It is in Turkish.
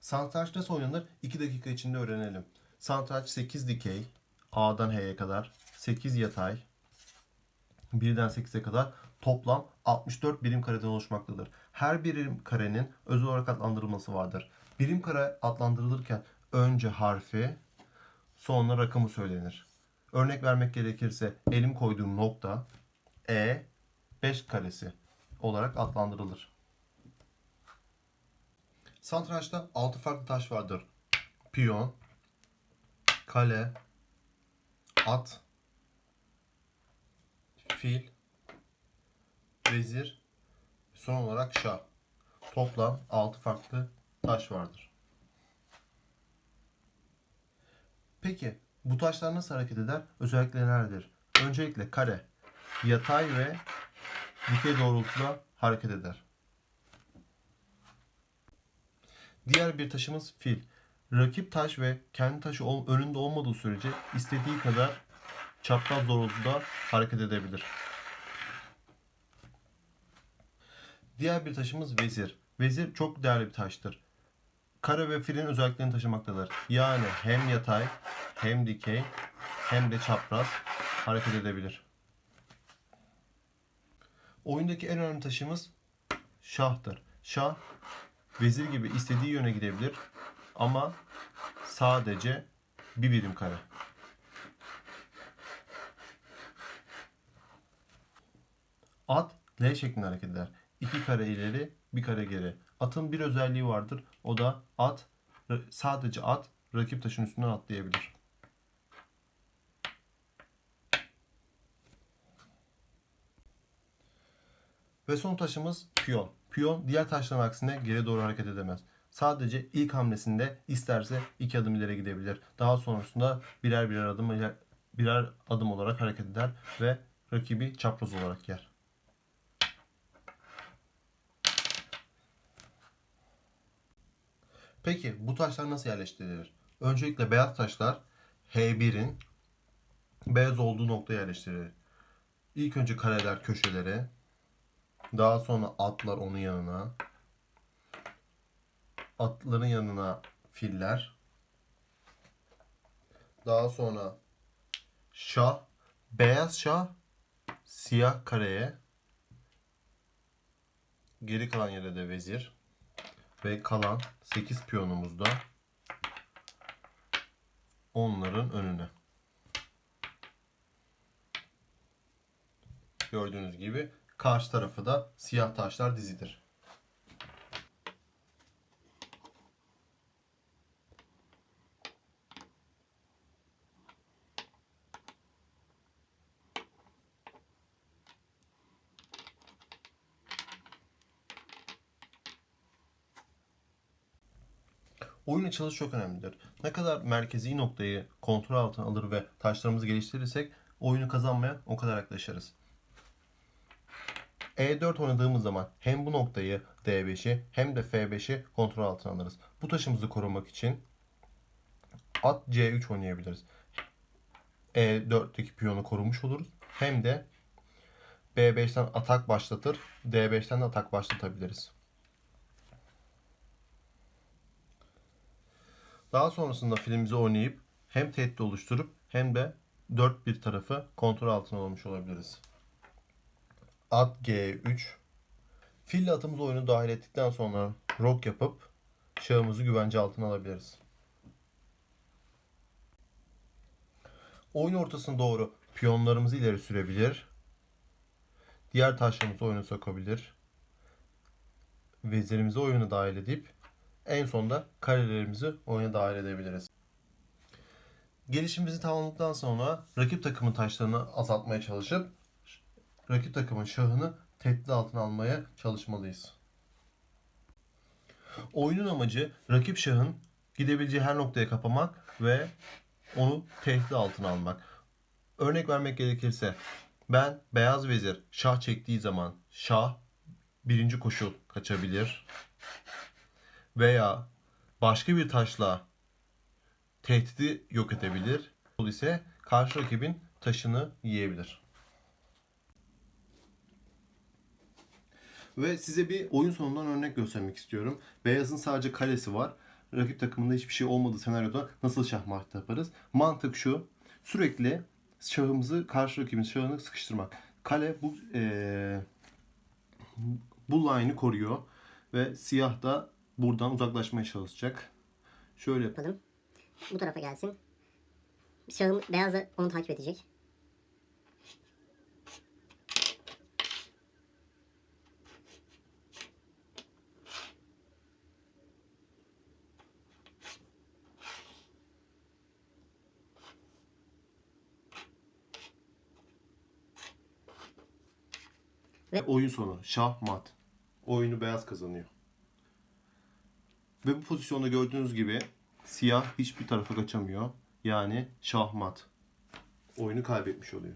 Satranç nasıl oynanır? 2 dakika içinde öğrenelim. Satranç 8 dikey, A'dan H'ye kadar, 8 yatay, 1'den 8'e kadar toplam 64 birim kareden oluşmaktadır. Her birim karenin özel olarak adlandırılması vardır. Birim kare adlandırılırken önce harfi, sonra rakamı söylenir. Örnek vermek gerekirse elim koyduğum nokta E 5 karesi olarak adlandırılır. Satrançta 6 farklı taş vardır. Piyon, kale, at, fil, vezir, son olarak şah. Toplam 6 farklı taş vardır. Peki bu taşlar nasıl hareket eder? Özellikleri nelerdir? Öncelikle kare, yatay ve dikey doğrultuda hareket eder. Diğer bir taşımız fil. Rakip taş ve kendi taşı önünde olmadığı sürece istediği kadar çapraz doğrultuda hareket edebilir. Diğer bir taşımız vezir. Vezir çok değerli bir taştır. Kare ve filin özelliklerini taşımaktadır. Yani hem yatay, hem dikey, hem de çapraz hareket edebilir. Oyundaki en önemli taşımız şahtır. Şah vezir gibi istediği yöne gidebilir ama sadece bir birim kare. At L şeklinde hareket eder. İki kare ileri, bir kare geri. Atın bir özelliği vardır. O da at sadece at rakip taşın üstünden atlayabilir. Ve son taşımız piyon. Piyon diğer taşların aksine geri doğru hareket edemez. Sadece ilk hamlesinde isterse iki adım ileri gidebilir. Daha sonrasında birer birer adım birer adım olarak hareket eder ve rakibi çapraz olarak yer. Peki bu taşlar nasıl yerleştirilir? Öncelikle beyaz taşlar H1'in beyaz olduğu noktaya yerleştirilir. İlk önce kareler köşelere, daha sonra atlar onun yanına, atların yanına filler, daha sonra şah, beyaz şah siyah kareye, geri kalan yere de vezir. Ve kalan 8 piyonumuz da onların önüne. Gördüğünüz gibi karşı tarafı da siyah taşlar dizidir. Oyun açılışı çok önemlidir. Ne kadar merkezi noktayı kontrol altına alır ve taşlarımızı geliştirirsek oyunu kazanmaya o kadar yaklaşırız. E4 oynadığımız zaman hem bu noktayı D5'i hem de F5'i kontrol altına alırız. Bu taşımızı korumak için at C3 oynayabiliriz. E4'teki piyonu korumuş oluruz. Hem de B5'ten atak başlatır, D5'ten de atak başlatabiliriz. Daha sonrasında filmimizi oynayıp hem tehdit oluşturup hem de dört bir tarafı kontrol altına almış olabiliriz. At G3 Fille atımız oyunu dahil ettikten sonra rok yapıp şahımızı güvence altına alabiliriz. Oyun ortasına doğru piyonlarımızı ileri sürebilir. Diğer taşlarımızı oyuna sokabilir. Vezirimizi oyuna dahil edip en sonunda karelerimizi oyuna dahil edebiliriz. Gelişimimizi tamamladıktan sonra rakip takımın taşlarını azaltmaya çalışıp rakip takımın şahını tehdit altına almaya çalışmalıyız. Oyunun amacı rakip şahın gidebileceği her noktaya kapamak ve onu tehdit altına almak. Örnek vermek gerekirse ben beyaz vezir şah çektiği zaman şah birinci koşul kaçabilir veya başka bir taşla tehdidi yok edebilir. Bu ise karşı rakibin taşını yiyebilir. Ve size bir oyun sonundan örnek göstermek istiyorum. Beyazın sadece kalesi var rakip takımında hiçbir şey olmadığı senaryoda nasıl şahmat yaparız? Mantık şu. Sürekli şahımızı karşı rakibin şahını sıkıştırmak. Kale bu eee bu line'ı koruyor ve siyah da buradan uzaklaşmaya çalışacak. Şöyle yapalım. Bu tarafa gelsin. Şahım beyaz da onu takip edecek. Oyun sonu şah mat. Oyunu beyaz kazanıyor. Ve bu pozisyonda gördüğünüz gibi siyah hiçbir tarafa kaçamıyor. Yani şah mat. Oyunu kaybetmiş oluyor.